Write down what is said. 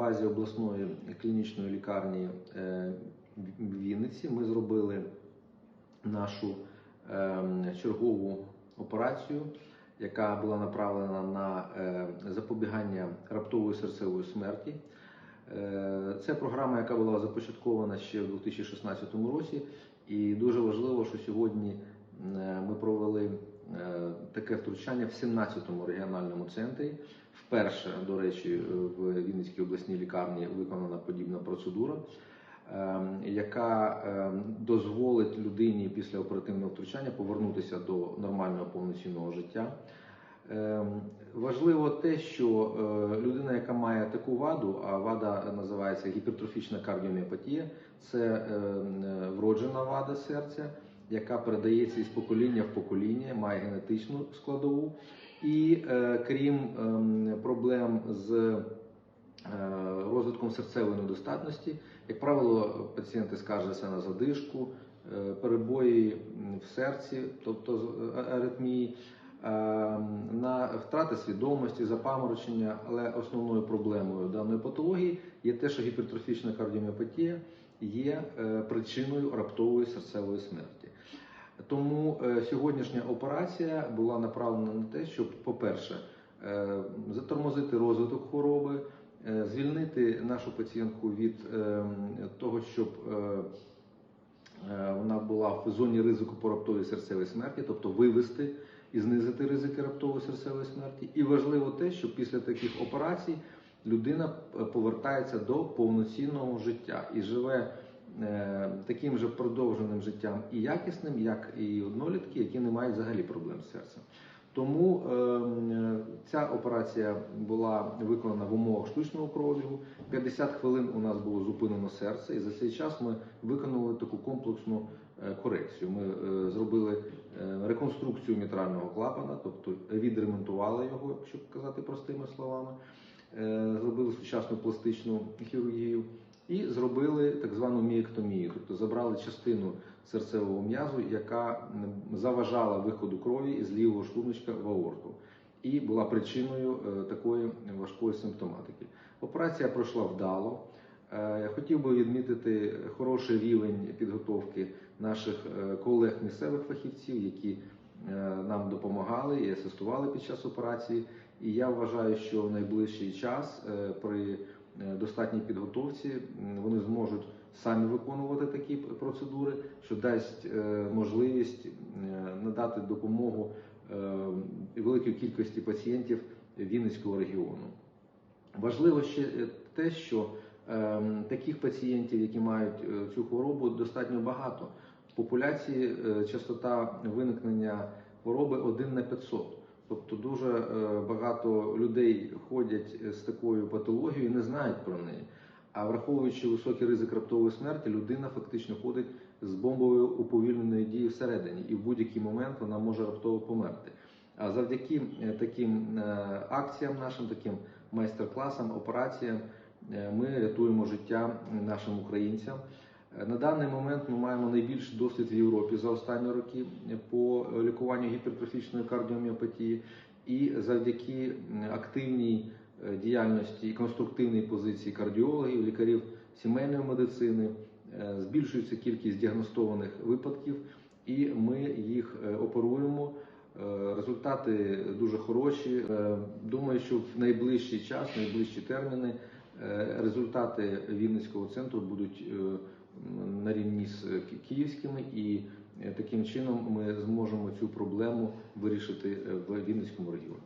базі обласної клінічної лікарні е, Вінниці ми зробили нашу ем, чергову операцію, яка була направлена на е, запобігання раптової серцевої смерті. Е, Це програма, яка була започаткована ще в 2016 році, і дуже важливо, що сьогодні ми провели таке втручання в 17-му регіональному центрі. Вперше, до речі, в Вінницькій обласній лікарні виконана подібна процедура, е, яка е, дозволить людині після оперативного втручання повернутися до нормального повноцінного життя. Е, Важливо те, що е, людина, яка має таку ваду, а вада називається гіпертрофічна кардіоміопатія, це е, е, вроджена вада серця, яка передається із покоління в покоління, має генетичну складову. І е, крім ем, проблем з е, розвитком серцевої недостатності, як правило, пацієнти скаржаться на задишку, е, перебої в серці, тобто з- аритмії, е, на втрати свідомості, запаморочення, але основною проблемою даної патології є те, що гіпертрофічна кардіоміопатія є е, причиною раптової серцевої смерті. Тому е, сьогоднішня операція була направлена на те, щоб, по-перше, е, затормозити розвиток хвороби, е, звільнити нашу пацієнтку від того, щоб вона була в зоні ризику по раптовій серцевій смерті, тобто вивести і знизити ризики раптової серцевої смерті. І важливо те, що після таких операцій людина повертається до повноцінного життя і живе таким же продовженим життям і якісним, як і однолітки, які не мають взагалі проблем з серцем. Тому е, ця операція була виконана в умовах штучного кров'ю. 50 хвилин у нас було зупинено серце, і за цей час ми виконали таку комплексну е, корекцію. Ми е, зробили е, реконструкцію мітрального клапана, тобто відремонтували його, якщо казати простими словами, Е, зробили сучасну пластичну хірургію і зробили так звану мієктомію, тобто забрали частину серцевого м'язу, яка заважала виходу крові із лівого шлуночка в аорту, і була причиною е, такої важкої симптоматики. Операція пройшла вдало. Е, хотів би відмітити хороший рівень підготовки наших е, колег місцевих фахівців, які нам допомагали і асистували під час операції. І я вважаю, що в найближчий час при достатній підготовці вони зможуть самі виконувати такі процедури, що дасть е, можливість е, надати допомогу е, великій кількості пацієнтів Вінницького регіону. Важливо ще е, те, що е, таких пацієнтів, які мають е, цю хворобу, достатньо багато. В популяції е, частота виникнення хвороби 1 на 500. Тобто дуже е, багато людей ходять з такою патологією і не знають про неї. А враховуючи високий ризик раптової смерті, людина фактично ходить з бомбовою уповільненою дією всередині, і в будь-який момент вона може раптово померти. А завдяки е, таким е, акціям, нашим таким майстер-класам, операціям, е, ми рятуємо життя нашим українцям. На даний момент ми маємо найбільший досвід в Європі за останні роки по лікуванню гіпертрофічної кардіоміопатії, і завдяки активній е, діяльності і конструктивній позиції кардіологів, лікарів сімейної медицини е, збільшується кількість діагностованих випадків, і ми їх е, оперуємо. Результати дуже хороші. Думаю, що в найближчий час, найближчі терміни, результати Вінницького центру будуть на рівні з е, київськими, і е, таким чином ми зможемо цю проблему вирішити е, в Вінницькому регіоні.